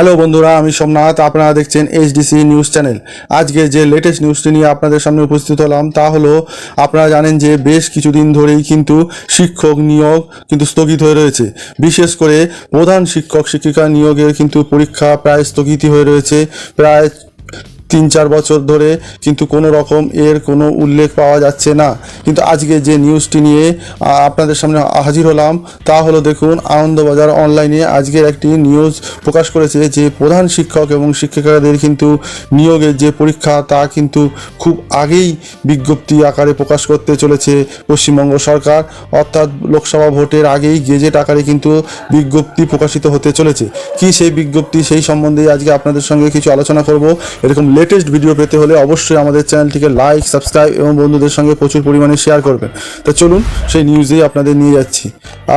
Hello বন্ধুরা, আমি সোমনাথ, আপনারা দেখছেন এইচডিসি নিউজ চ্যানেল আজকে যে লেটেস্ট নিউজটি নিয়ে আপনাদের সামনে উপস্থিত হলাম, তা হলো, আপনারা জানেন যে বেশ কিছুদিন ধরেই কিন্তু শিক্ষক নিয়োগ কিন্তু স্থগিত হয়ে রয়েছে। বিশেষ করে প্রধান শিক্ষক শিক্ষিকা নিয়োগের কিন্তু পরীক্ষা প্রায় স্থগিত হয়ে রয়েছে। প্রায় তিন চার বছর ধরে কিন্তু কোনো রকম এর কোনো উল্লেখ পাওয়া যাচ্ছে না। কিন্তু আজকে যে নিউজটি নিয়ে আপনাদের সামনে হাজির হলাম, তা হলো দেখুন, আনন্দবাজার অনলাইনে আজকের একটি নিউজ প্রকাশ করেছে যে প্রধান শিক্ষক এবং শিক্ষিকাদের কিন্তু নিয়োগের যে পরীক্ষা, তা কিন্তু খুব আগেই বিজ্ঞপ্তি আকারে প্রকাশ করতে চলেছে পশ্চিমবঙ্গ সরকার। অর্থাৎ লোকসভা ভোটের আগেই গেজেট আকারে কিন্তু বিজ্ঞপ্তি প্রকাশিত হতে চলেছে। কি সেই বিজ্ঞপ্তি, সেই সম্বন্ধে আজকে আপনাদের সঙ্গে কিছু আলোচনা করব। এরকম লেটেস্ট ভিডিও পেতে হলে অবশ্যই আমাদের চ্যানেলটিকে লাইক সাবস্ক্রাইব এবং বন্ধুদের সঙ্গে প্রচুর পরিমাণে শেয়ার করবেন। তো চলুন সেই নিউজেই আপনাদের নিয়ে যাচ্ছি।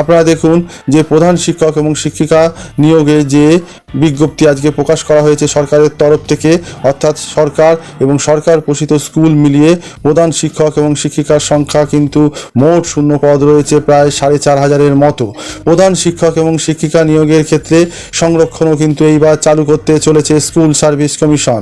আপনারা দেখুন যে প্রধান শিক্ষক এবং শিক্ষিকা নিয়োগে যে বিজ্ঞপ্তি আজকে প্রকাশ করা হয়েছে সরকারের তরফ থেকে, অর্থাৎ সরকার এবং সরকার পোষিত স্কুল মিলিয়ে প্রধান শিক্ষক এবং শিক্ষিকার সংখ্যা কিন্তু মোট শূন্য পদ রয়েছে প্রায় সাড়ে চার হাজারের মতো। প্রধান শিক্ষক এবং শিক্ষিকা নিয়োগের ক্ষেত্রে সংরক্ষণও কিন্তু এইবার চালু করতে চলেছে স্কুল সার্ভিস কমিশন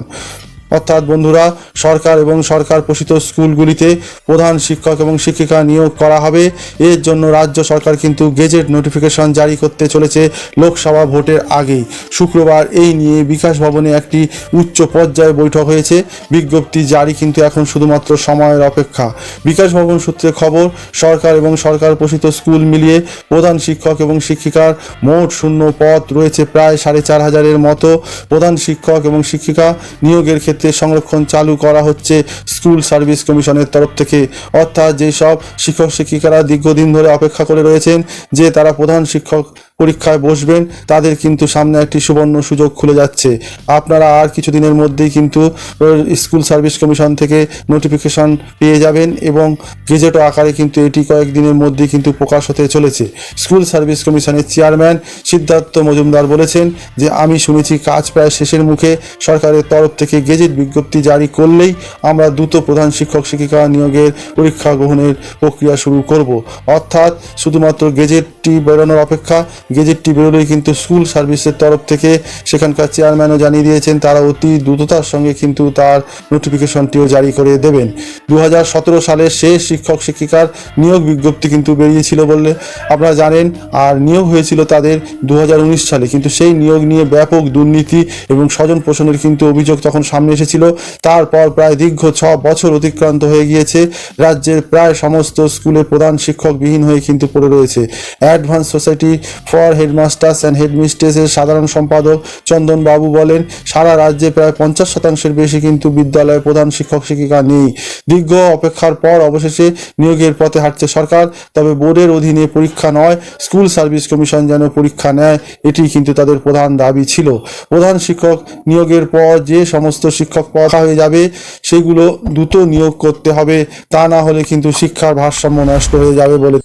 অর্থাৎ বন্ধুরা, সরকার এবং সরকার পোষিত স্কুলগুলিতে প্রধান শিক্ষক এবং শিক্ষিকা নিয়োগ করা হবে। এর জন্য রাজ্য সরকার কিন্তু গেজেট নোটিফিকেশন জারি করতে চলেছে লোকসভা ভোটের আগেই। শুক্রবার এই নিয়ে বিকাশ ভবনে একটি উচ্চ পর্যায়ে বৈঠক হয়েছে। বিজ্ঞপ্তি জারি কিন্তু এখন শুধুমাত্র সময়ের অপেক্ষা। বিকাশ ভবন সূত্রে খবর, সরকার এবং সরকার পোষিত স্কুল মিলিয়ে প্রধান শিক্ষক এবং শিক্ষিকার মোট শূন্য পদ রয়েছে প্রায় সাড়ে চার হাজারের মতো। প্রধান শিক্ষক এবং শিক্ষিকা নিয়োগের ক্ষেত্রে সংরক্ষণ চালু করা হচ্ছে স্কুল সার্ভিস কমিশনের তরফ থেকে। অর্থাৎ যেসব শিক্ষক শিক্ষিকারা দীর্ঘদিন ধরে অপেক্ষা করে রয়েছেন, যে তারা প্রধান শিক্ষক পরীক্ষায় বসবেন, তাদের কিন্তু সামনে একটি সুবর্ণ সুযোগ খুলে যাচ্ছে। আপনারা আর কিছুদিনের মধ্যেই কিন্তু স্কুল সার্ভিস কমিশন থেকে নোটিফিকেশন পেয়ে যাবেন এবং গেজেটও আকারে কিন্তু এটি কয়েকদিনের মধ্যেই কিন্তু প্রকাশ হতে চলেছে। স্কুল সার্ভিস কমিশনের চেয়ারম্যান সিদ্ধার্থ মজুমদার বলেছেন যে, আমি শুনেছি কাজ প্রায় শেষের মুখে। সরকারের তরফ থেকে গেজেট বিজ্ঞপ্তি জারি করলেই আমরা দ্রুত প্রধান শিক্ষক শিক্ষিকা নিয়োগের পরীক্ষা গ্রহণের প্রক্রিয়া শুরু করব। অর্থাৎ শুধুমাত্র গেজেটটি বেরোনোর অপেক্ষা গেজেটটি বেরোলেই কিন্তু স্কুল সার্ভিসের তরফ থেকে সেখানকার চেয়ারম্যানও জানিয়ে দিয়েছেন, তারা অতি দ্রুততার সঙ্গে কিন্তু তার নোটিফিকেশনটিও জারি করে দেবেন। দু সালের শেষ শিক্ষক শিক্ষিকার নিয়োগ বিজ্ঞপ্তি কিন্তু বেরিয়েছিল বললে আপনারা জানেন, আর নিয়োগ হয়েছিল তাদের দু হাজার উনিশ সালে। কিন্তু সেই নিয়োগ নিয়ে ব্যাপক দুর্নীতি এবং স্বজন পোষণের কিন্তু অভিযোগ তখন সামনে এসেছিল। তারপর প্রায় দীর্ঘ ছ বছর অতিক্রান্ত হয়ে গিয়েছে। রাজ্যের প্রায় সমস্ত স্কুলে প্রধান শিক্ষকবিহীন হয়ে কিন্তু পড়ে রয়েছে। Advance society for headmasters and হেডমিস্ট্রেসের সাধারণ সম্পাদক চন্দন বাবু বলেন, সারা রাজ্যে প্রায় পঞ্চাশ শতাংশের বেশি কিন্তু বিদ্যালয়ে প্রধান শিক্ষক শিক্ষিকা নেই। দীর্ঘ অপেক্ষার পর অবশেষে নিয়োগের পথে হাঁটছে সরকার, তবে বোর্ডের অধীনে পরীক্ষা নয়, স্কুল সার্ভিস কমিশন যেন পরীক্ষা নেয়, এটি কিন্তু তাদের প্রধান দাবি ছিল। প্রধান শিক্ষক নিয়োগের পর যে সমস্ত শিক্ষক পদ হয়ে যাবে, সেগুলো দ্রুত নিয়োগ করতে হবে, তা না হলে কিন্তু শিক্ষার ভারসাম্য নষ্ট হয়ে যাবে বলে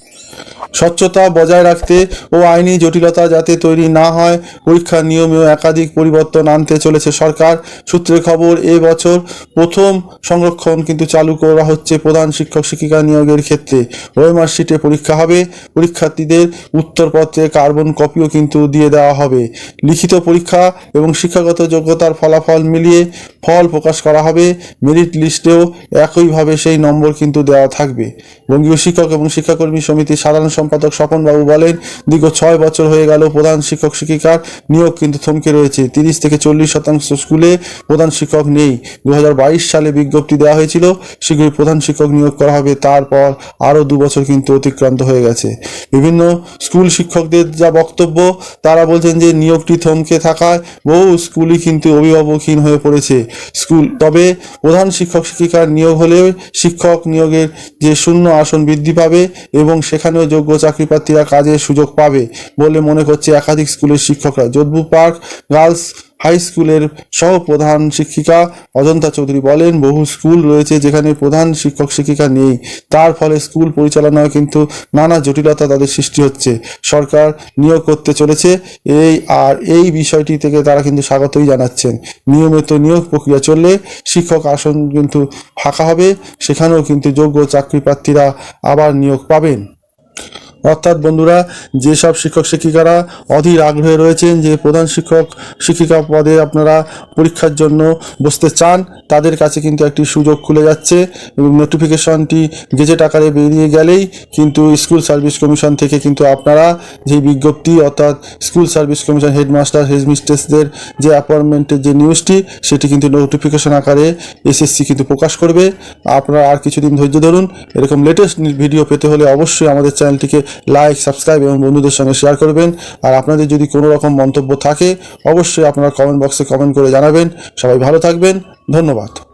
স্বচ্ছতা বজায় রাখতে ও আইনি জটিলতা যাতে তৈরি না হয়, পরীক্ষার নিয়মেও একাধিক পরিবর্তন আনতে চলেছে সরকার। সূত্রে খবর, এ বছর প্রথম সংরক্ষণ কিন্তু চালু করা হচ্ছে প্রধান শিক্ষক শিক্ষিকা নিয়োগের ক্ষেত্রে। ওয়েমার শিটে পরীক্ষা হবে। পরীক্ষার্থীদের উত্তরপত্রে কার্বন কপিও কিন্তু দিয়ে দেওয়া হবে। লিখিত পরীক্ষা এবং শিক্ষাগত যোগ্যতার ফলাফল মিলিয়ে ফল প্রকাশ করা হবে। মেরিট লিস্টেও একইভাবে সেই নম্বর কিন্তু দেওয়া থাকবে। বঙ্গীয় শিক্ষক এবং শিক্ষাকর্মী সমিতির সাধারণ সম্পাদক স্বপনবাবু বলেন, দীর্ঘ ছয় বছর হয়ে গেল প্রধান শিক্ষক শিক্ষিকার নিয়োগ কিন্তু থমকে রয়েছে। তিরিশ থেকে চল্লিশ শতাংশ স্কুলে প্রধান শিক্ষক নেই। দু হাজার বাইশ সালে বিজ্ঞপ্তি দেওয়া হয়েছিল, শীঘ্রই প্রধান শিক্ষক নিয়োগ করা হবে। তারপর আরও দু বছর কিন্তু অতিক্রান্ত হয়ে গেছে। বিভিন্ন স্কুল শিক্ষকদের যা বক্তব্য, তারা বলছেন যে নিয়োগটি থমকে থাকায় বহু স্কুলই কিন্তু অভিভাবকহীন হয়ে পড়েছে। স্কুল, তবে প্রধান শিক্ষক শিক্ষিকার নিয়োগ হলে শিক্ষক নিয়োগের যে শূন্য আসন বৃদ্ধি পাবে এবং সেখানেও যোগ্য চাকরিপ্রার্থীরা কাজের সুযোগ পাবে বলে মনে করছে একাধিক স্কুলের শিক্ষকরা। যোধপুর পার্ক গার্লস হাই স্কুলের সহ প্রধান শিক্ষিকা অজন্তা চৌধুরী বলেন, বহু স্কুল রয়েছে যেখানে প্রধান শিক্ষক শিক্ষিকা নেই। তার ফলে স্কুল পরিচালনায় কিন্তু নানা জটিলতা তাদের সৃষ্টি হচ্ছে। সরকার নিয়োগ করতে চলেছে। এই আর এই বিষয়টি থেকে তারা কিন্তু স্বাগতই জানাচ্ছেন। নিয়মিত নিয়োগ প্রক্রিয়া চললে শিক্ষক আসন কিন্তু ফাঁকা হবে। সেখানেও কিন্তু যোগ্য চাকরি প্রার্থীরা আবার নিয়োগ পাবেন। অর্থাৎ বন্ধুরা, যেসব শিক্ষক শিক্ষিকারা অধীর আগ্রহে রয়েছেন যে প্রধান শিক্ষক শিক্ষিকা পদে আপনারা পরীক্ষার জন্য বসতে চান, তাদের কাছে কিন্তু একটি সুযোগ খুলে যাচ্ছে এবং নোটিফিকেশনটি গেজেট আকারে বেরিয়ে গেলেই কিন্তু স্কুল সার্ভিস কমিশন থেকে কিন্তু আপনারা যে বিজ্ঞপ্তি অর্থাৎ স্কুল সার্ভিস কমিশন হেডমাস্টার হেডমিস্ট্রেসদের যে অ্যাপয়েন্টমেন্টের যে নিউজটি সেটি কিন্তু নোটিফিকেশন আকারে এসএসসি কিন্তু প্রকাশ করবে। আপনারা আর কিছুদিন ধৈর্য ধরুন। এরকম লেটেস্ট ভিডিও পেতে হলে অবশ্যই আমাদের চ্যানেলটিকে লাইক সাবস্ক্রাইব এবং বন্ধুদের সঙ্গে শেয়ার করবেন। আর আপনাদের যদি কোনো রকম মন্তব্য থাকে, অবশ্যই আপনারা কমেন্ট বক্সে কমেন্ট করে জানাবেন। সবাই ভালো থাকবেন। ধন্যবাদ।